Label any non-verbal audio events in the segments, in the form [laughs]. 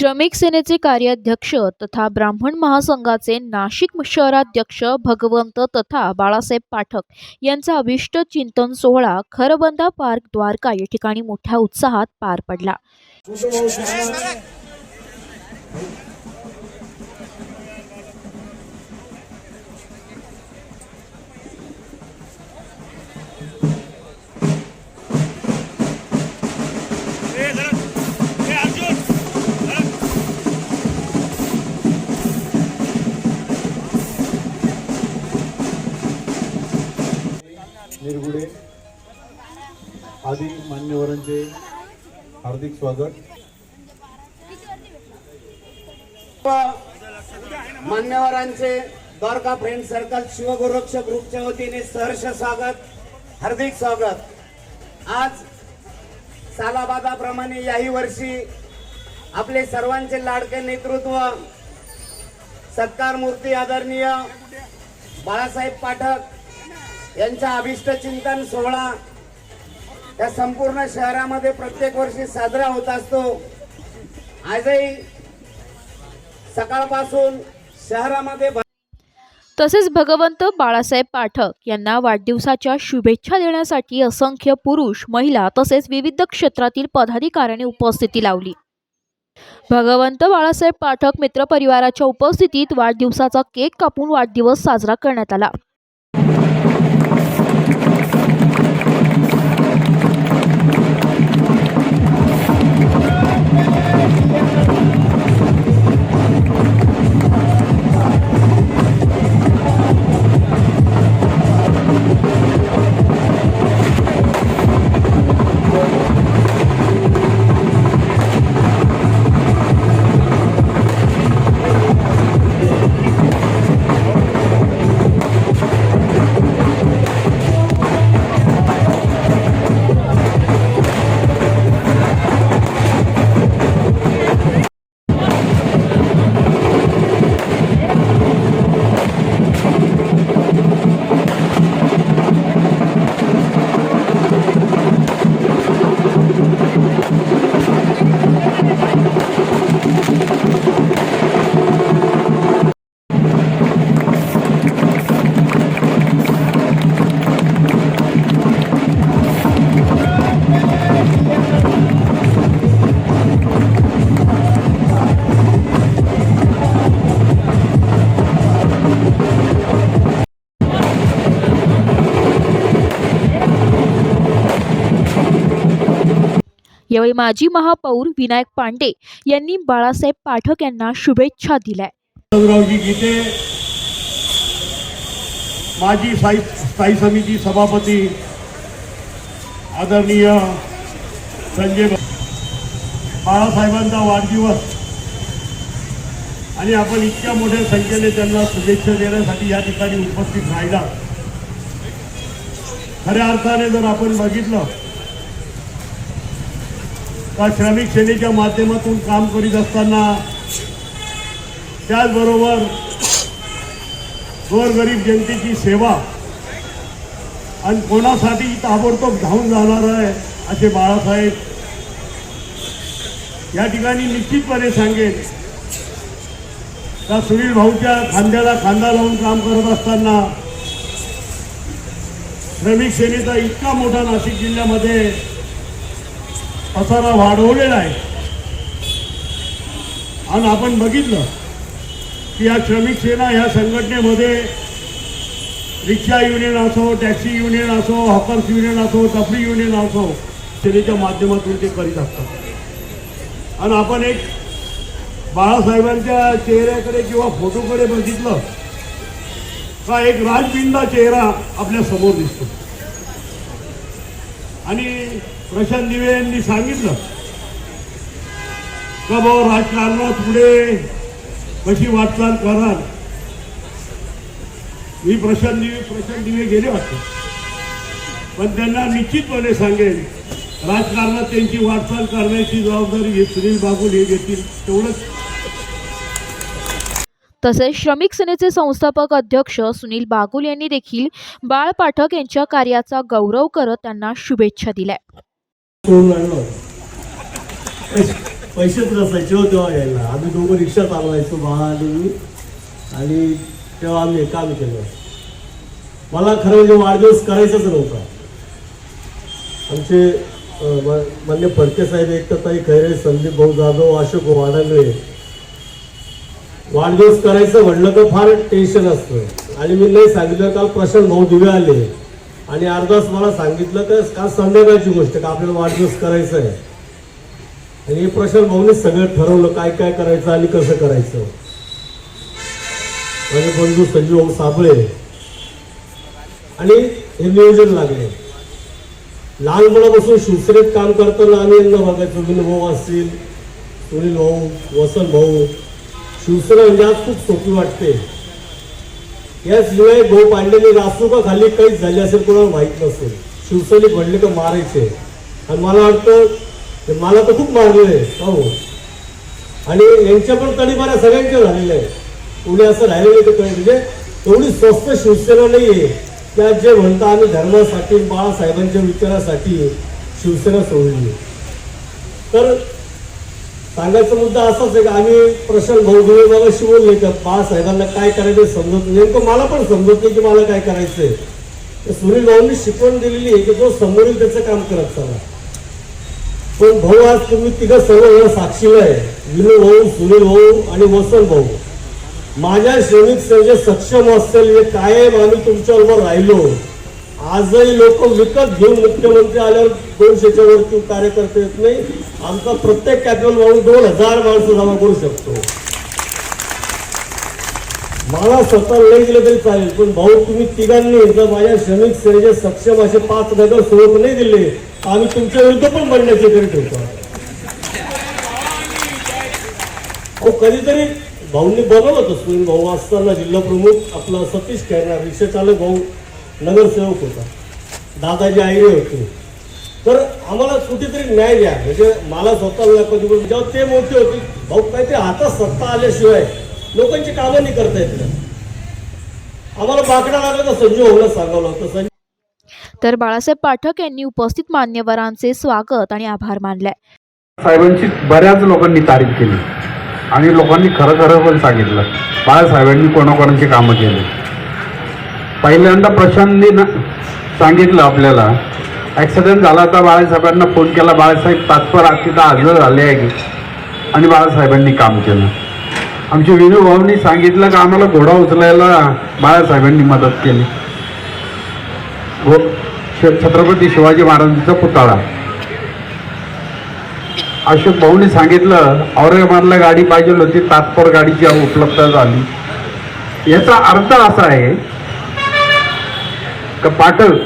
श्रमिक सेनेचे कार्याध्यक्ष तथा ब्राह्मण महासंघाचे नाशिक शहराध्यक्ष भगवंत तथा बाळासाहेब पाठक यांचा अभिष्ट चिंतन सोहळा खरबंदा पार्क द्वारका या ठिकाणी मोठ्या उत्साहात पार पडला. निरगुडे आदी मान्यवरांचे हार्दिक स्वागत. मान्यवरांचे द्वारका फ्रेंड सर्कल शिवगोरक्ष ग्रुपच्या वतीने सहर्ष स्वागत हार्दिक स्वागत. आज सालाबादाप्रमाणे याही वर्षी आपले सर्वांचे लाडके नेतृत्व सत्कार मूर्ती आदरणीय बाळासाहेब पाठक यांचा अभिष्ट चिंतन सोहळा या संपूर्ण शहरामध्ये प्रत्येक वर्षी साजरा होत असतो. आजही सकाळपासून शहरामध्ये तसेच भगवंत बाळासाहेब पाठक यांना वाढदिवसाच्या शुभेच्छा देण्यासाठी असंख्य पुरुष महिला तसेच विविध क्षेत्रातील पदाधिकाऱ्यांनी उपस्थिती लावली. भगवंत बाळासाहेब पाठक मित्रपरिवाराच्या उपस्थितीत वाढदिवसाचा केक कापून वाढदिवस साजरा करण्यात आला. यावेळी माजी महापौर विनायक पांडे यांनी बाळासाहेब पाठक यांना शुभेच्छा दिल्या. माजी साई स्थायी समिती सभापती आदरणीय संजय बाळासाहेबांचा वाढदिवस. आणि आपण इतक्या मोठ्या संख्येने त्यांना शुभेच्छा देण्यासाठी या ठिकाणी उपस्थित राहिला. खऱ्या अर्थाने जर आपण बघितलं का श्रमिक सेनेच्या माध्यमातून काम करीत असताना? त्याचबरोबर गोरगरीब जनतेची सेवा आणि कोणासाठी ताबडतोब धावून जाणार आहे असे बाळासाहेब या ठिकाणी निश्चितपणे सांगेन का सुनील भाऊच्या खांद्याला खांदा लावून काम करत असताना श्रमिक सेनेचा इतका मोठा नाशिक जिल्ह्यामध्ये पसारा वाढवलेला आहे. आणि आपण बघितलं की या श्रमिक सेना ह्या संघटनेमध्ये रिक्षा युनियन असो टॅक्सी युनियन असो हॉकर्स युनियन असो टफरी युनियन असो सेनेच्या माध्यमातून ते करीत असतात. आणि आपण एक बाळासाहेबांच्या चेहऱ्याकडे किंवा फोटोकडे बघितलं का एक राजबिंदा चेहरा आपल्यासमोर दिसतो. आणि प्रशांत दिवे यांनी सांगितलं का भाऊ राजकारणात पुढे कशी वाटचाल कराल मी प्रशांत दिवे प्रशांत दिवे गेले वाटत. पण त्यांना निश्चितपणे सांगेन राजकारणात त्यांची वाटचाल करण्याची जबाबदारी हे सुनील बागुल हे घेतील तेवढंच. तसेच श्रमिक सेनेचे संस्थापक अध्यक्ष सुनील बागुल यांनी देखील बाळ पाठक यांच्या कार्याचा गौरव करत त्यांना शुभेच्छा दिल्या. सोडून आणलं पैसेच नसायचे हो तेव्हा यायला. आम्ही दोघं रिक्षा चालवायचो बाळा आणि मी आणि तेव्हा आम्ही काम केलं. मला खरं म्हणजे वाढदिवस करायचाच नव्हता. आमचे मान्य फडके साहेब एकताई खैरे संदीप भाऊ जाधव अशोक वाडांगळे वाढदिवस करायचं म्हणलं तर फार टेन्शन असतं. आणि मी नाही सांगितलं काल प्रशांत भाऊ दिवे आले. आणि अर्धास मला सांगितलं का काल संध्याकाळची गोष्ट का आपल्याला वाढदिवस करायचा आहे आणि हे प्रशांत भाऊनेच सगळं ठरवलं काय काय करायचं आणि कसं करायचं. माझे बंधू संजीव भाऊ साबळे. आणि हे नियोजन लागले. लहानपणापासून शिवसेनेत काम करताना आम्ही यांना बघायचो विनू भाऊ असतील सुनील भाऊ वसंत भाऊ. शिवसेना म्हणजे आज खूप सोपी वाटते. याशिवाय भाऊ पांडेने रासुका खाली काहीच झाली असेल कोणाला माहीत नसेल. शिवसैनिक म्हणले का मारायचे. आणि मला वाटतं मला तर खूप मारले पाहू हो. आणि यांच्या पण तडीपाऱ्या सगळ्यांच्या झालेल्या आहे कोणी असं राहिलेलं नाही तर म्हणजे तेवढी स्वस्त शिवसेना नाही आहे त्या जे म्हणता आम्ही धर्मासाठी बाळासाहेबांच्या विचारासाठी शिवसेना सोडली तर सांगायचा मुद्दा असाच आहे का आम्ही प्रशांत भाऊ दिवे बाबाशी बोलले का बाळासाहेबांना काय करायचं समजत नाही. नेमकं मला पण समजत नाही की मला काय करायचंय. तर सुनील भाऊंनी शिकवण दिलेली आहे की जो समोरील त्याचं काम करत चला पण भाऊ आज तुम्ही तिघं सर्व साक्षीला आहे. विनू भाऊ सुनील भाऊ आणि वसंत भाऊ. माझ्या श्रेणीत जे सक्षम असेल हे कायम आम्ही तुमच्याबरोबर राहिलो. आजही लोक विकत घेऊन मुख्यमंत्री आल्यावर दोनशेच्या वरती कार्यकर्ते येत नाही. आमचा प्रत्येक कॅपिटल म्हणून दोन हजार माणसं जमा करू शकतो. मला स्वतः नाही दिलं तरी चालेल पण भाऊ तुम्ही तिघांनी जर माझ्या श्रमिक सेनेचे सक्षम असे पाच नगर सेवक नाही दिले. तर आम्ही तुमच्या विरुद्ध पण बनण्याचे तरी ठेवतो. अहो कधीतरी भाऊंनी बनवलं होतं सुनील भाऊ असताना जिल्हा प्रमुख आपला सतीश खैरनार रिक्षा चालक भाऊ नगरसेवक होता. दादाजी आईरे होते. तर आम्हाला कुठेतरी न्याय द्या. म्हणजे मला स्वतःला कधी जेव्हा ते मोठे होते भाऊ काहीतरी हातात सत्ता आल्याशिवाय लोकांची कामं नाही करता येत नाही. आम्हाला बाकडा लागलं तर संजय भाऊला सांगावं लागतं. संजय तर बाळासाहेब पाठक यांनी उपस्थित मान्यवरांचे स्वागत आणि आभार मानले साहेबांची बऱ्याच लोकांनी तारीफ केली. आणि लोकांनी खरं खरं पण सांगितलं. बाळासाहेबांनी कोणाकोणाची कामं केली. पहिल्यांदा प्रशांतनी सांगितलं आपल्याला. ॲक्सिडेंट झाला तर बाळासाहेबांना फोन केला. बाळासाहेब तात्पर तिथं हजर झाले आहे. आणि बाळासाहेबांनी काम केलं. आमच्या विनूभाऊंनी सांगितलं का आम्हाला घोडा उचलायला बाळासाहेबांनी मदत केली. हो, व छत्रपती शिवाजी महाराजांचा पुतळा. अशोक भाऊनी सांगितलं औरंगाबादला गाडी पाहिजे होती तात्पर गाडीची उपलब्ध झाली. याचा अर्थ असा आहे का पाटल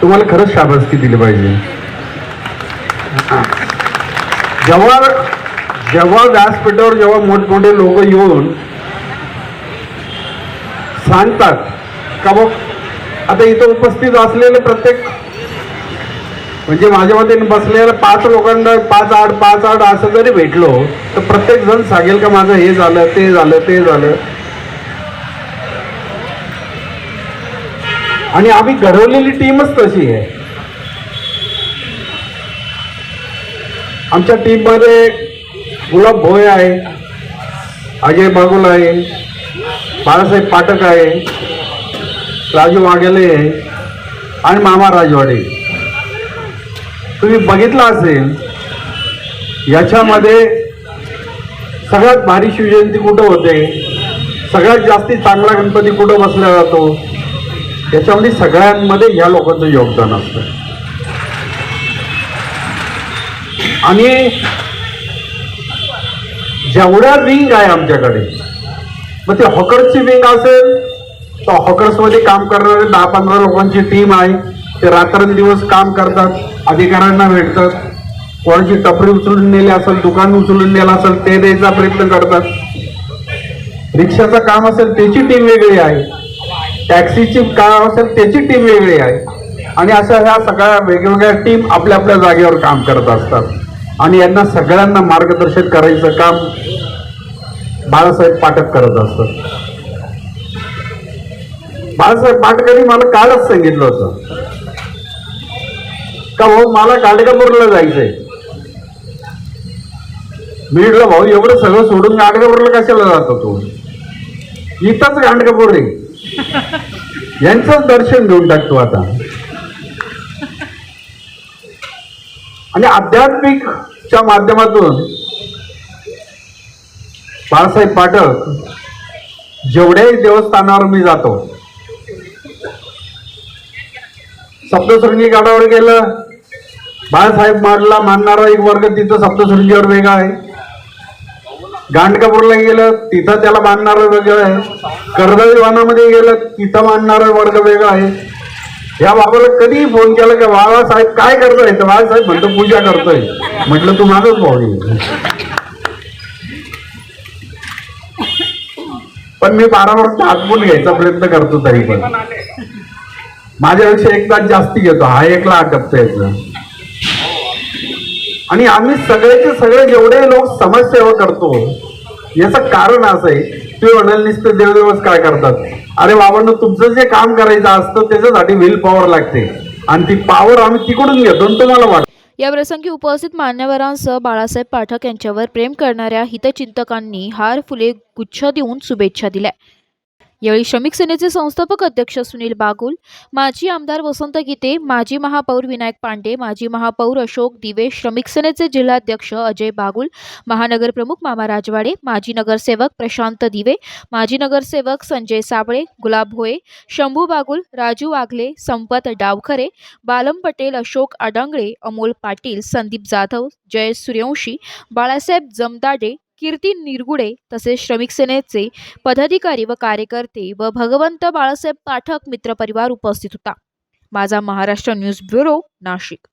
तुम्हाला खरंच शाबासकी दिली पाहिजे. जेव्हा जेव्हा व्यासपीठावर जेव्हा मोठमोठे लोक येऊन सांगतात का बघ आता इथं उपस्थित असलेले प्रत्येक म्हणजे माझ्या मते बसलेल्या पाच लोकांना पाच आठ पाच आठ असं जरी भेटलो तर प्रत्येक जण सांगेल का माझं हे झालं ते झालं ते झालं. आणि आम्ही घडवलेली टीमच तशी आहे. आमच्या टीममध्ये गुलाब भोय आहे अजय बागुल आहे बाळासाहेब पाठक आहे राजू वाघेले आहे आणि मामा राजवाडे. तुम्ही बघितलं असेल याच्यामध्ये सगळ्यात भारी शिवजयंती कुठं होते? सगळ्यात जास्ती चांगला गणपती कुठं बसला जातो? याच्यामध्ये सगळ्यांमध्ये ह्या लोकांचं योगदान असतं. आणि जेवढ्या विंग आहे आमच्याकडे मग ते हॉकर्सची विंग असेल तर हॉकर्समध्ये काम करणारे दहा पंधरा लोकांची टीम आहे. ते रात्रंदिवस काम करतात अधिकाऱ्यांना भेटतात. कोणाची टपरी उचलून नेली असेल दुकान उचलून नेलं असेल ते द्यायचा प्रयत्न करतात. रिक्षाचं काम असेल त्याची टीम वेगळी आहे. टॅक्सीची का असेल त्याची टीम वेगळी आहे. आणि अशा ह्या सगळ्या वेगवेगळ्या टीम आपल्या आपल्या जागेवर काम करत असतात. आणि यांना सगळ्यांना मार्गदर्शन करायचं काम बाळासाहेब पाठक करत असतात. बाळासाहेब पाटकरी मला कालच सांगितलं होतं. का हो मला गाडगापूरला जायचंय. मी म्हटलं भाऊ एवढं सगळं सोडून गाडगापूरला कशाला जातो तू? इथंच गांडगापूर आहे. [laughs] यांचंच दर्शन घेऊन टाकतो आता. आणि आध्यात्मिकच्या माध्यमातून बाळासाहेब पाठक जेवढ्याही देवस्थानावर मी जातो सप्तशृंगी गडावर गेलं बाळासाहेब माडला मानणारा एक वर्ग तिथं सप्तशृंगीवर वेगळा आहे. गांडकापूरला गेलं तिथं त्याला बांधणार वेगळं आहे. कर्दळी वनामध्ये गेलं तिथं मानणारा वर्ग वेगळा आहे. या बाबाला कधी फोन केला की बाळासाहेब काय करतोय? तर बाळासाहेब म्हणतो पूजा करतोय. म्हटलं तू माझाच भाऊ पण मी बारा वर्ष आतमून घ्यायचा प्रयत्न करतो तरी पण. माझ्यापेक्षा एक तास जास्ती घेतो. हा एकला आटपता यायचा आणि आम्ही सगळेचे सगळे जेवढे लोक समाजसेवा करतो याचं कारण असं आहे तुम्ही म्हणाल नुसतं देवदेवच काय करतात? अरे बाबांनो तुमचं जे काम करायचं असतं त्याच्यासाठी विल पॉवर लागते. आणि ती पॉवर आम्ही तिकडून घेतो तुम्हाला वाटत या प्रसंगी उपस्थित मान्यवरांसह बाळासाहेब पाठक यांच्यावर प्रेम करणाऱ्या हितचिंतकांनी हार फुले गुच्छ देऊन शुभेच्छा दिल्या. यावेळी श्रमिक सेनेचे संस्थापक अध्यक्ष सुनील बागुल माजी आमदार वसंत गीते माजी महापौर विनायक पांडे माजी महापौर अशोक दिवे श्रमिक सेनेचे जिल्हाध्यक्ष अजय बागुल महानगर प्रमुख मामा राजवाडे माजी नगरसेवक प्रशांत दिवे माजी नगरसेवक संजय साबळे गुलाब भोये शंभू बागुल राजू वाघले संपत डावखरे बालम पटेल अशोक आडंगळे अमोल पाटील संदीप जाधव जय सूर्यवंशी बाळासाहेब जमदाडे कीर्ती निरगुडे तसेच श्रमिक सेनेचे पदाधिकारी व कार्यकर्ते व भगवंत बाळासाहेब पाठक मित्रपरिवार उपस्थित होता. माझा महाराष्ट्र न्यूज ब्युरो नाशिक.